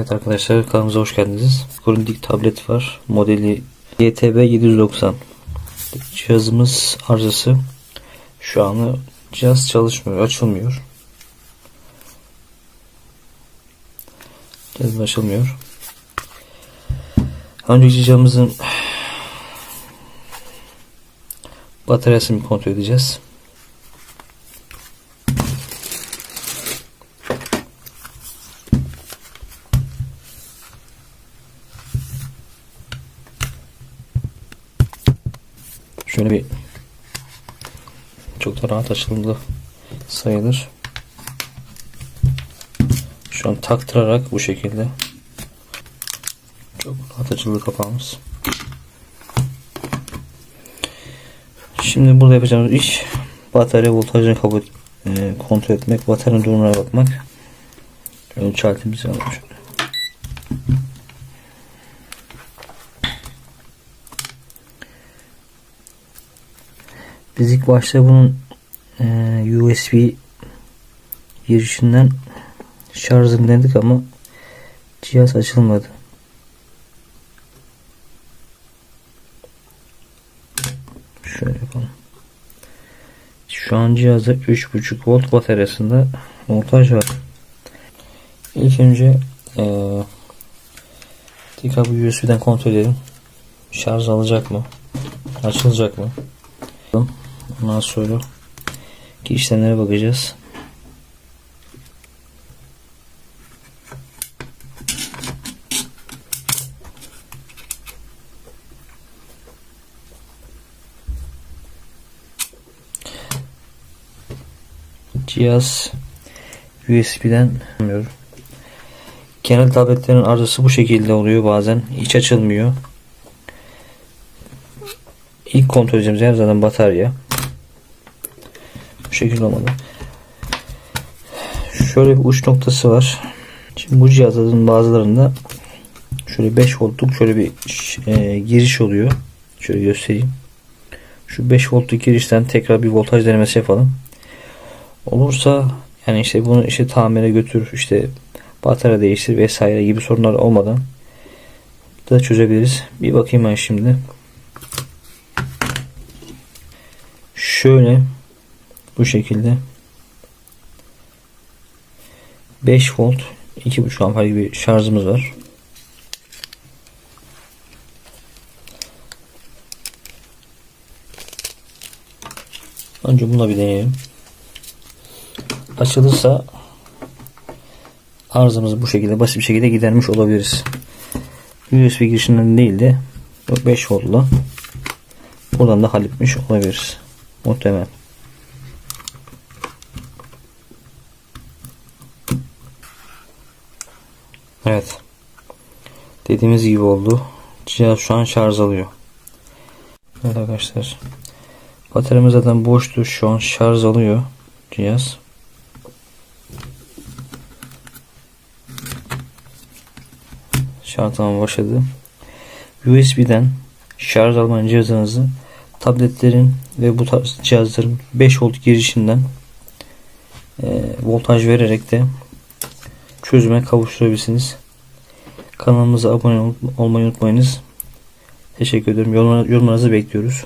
Evet arkadaşlar kanalımıza hoş geldiniz. Grundig tablet var. Modeli YTB 790. Cihazımız arızası. Şu anda cihaz çalışmıyor, açılmıyor. Cihaz açılmıyor. Önceki cihazımızın bataryasını kontrol edeceğiz. Şöyle bir çok da rahat açılımlı sayılır. Şu an taktırarak bu şekilde çok rahat açıldı kapağımız. Şimdi burada yapacağımız iş batarya voltajını kabul e, kontrol etmek, bataryanın durumuna bakmak. Ölçü aletimizi alalım şöyle. Biz başta bunun e, USB girişinden şarjını denedik ama cihaz açılmadı. Şöyle yapalım. Şu an cihazda 3.5 volt bataryasında voltaj var. İlk önce e, tekrar bu USB'den kontrol edelim. Şarj alacak mı? Açılacak mı? Ondan sonra işlemlere bakacağız. Cihaz USB'den bilmiyorum. Genel tabletlerin arızası bu şekilde oluyor bazen. Hiç açılmıyor. İlk kontrol edeceğimiz yer zaten batarya. Bu şekilde olmalı. Şöyle bir uç noktası var. Şimdi bu cihazların bazılarında şöyle 5 voltluk şöyle bir e, giriş oluyor. Şöyle göstereyim. Şu 5 voltluk girişten tekrar bir voltaj denemesi yapalım. Olursa yani işte bunu işte tamire götür işte batarya değiştir vesaire gibi sorunlar olmadan da çözebiliriz. Bir bakayım ben şimdi. Şöyle bu şekilde 5 volt 2.5 amper gibi şarjımız var. Önce buna bir deneyelim. Açılırsa arızamızı bu şekilde basit bir şekilde gidermiş olabiliriz. USB girişinden değil de 5 voltla buradan da halletmiş olabiliriz. Muhtemelen. Evet. Dediğimiz gibi oldu. Cihaz şu an şarj alıyor. Evet arkadaşlar. Bataryamız zaten boştu. Şu an şarj alıyor cihaz. Şarj alma başladı. USB'den şarj alma cihazınızı tabletlerin ve bu tarz cihazların 5 volt girişinden e, voltaj vererek de çözüme kavuşturabilirsiniz. Kanalımıza abone ol olmayı unutmayınız. Teşekkür ederim. Yorumlarınızı bekliyoruz.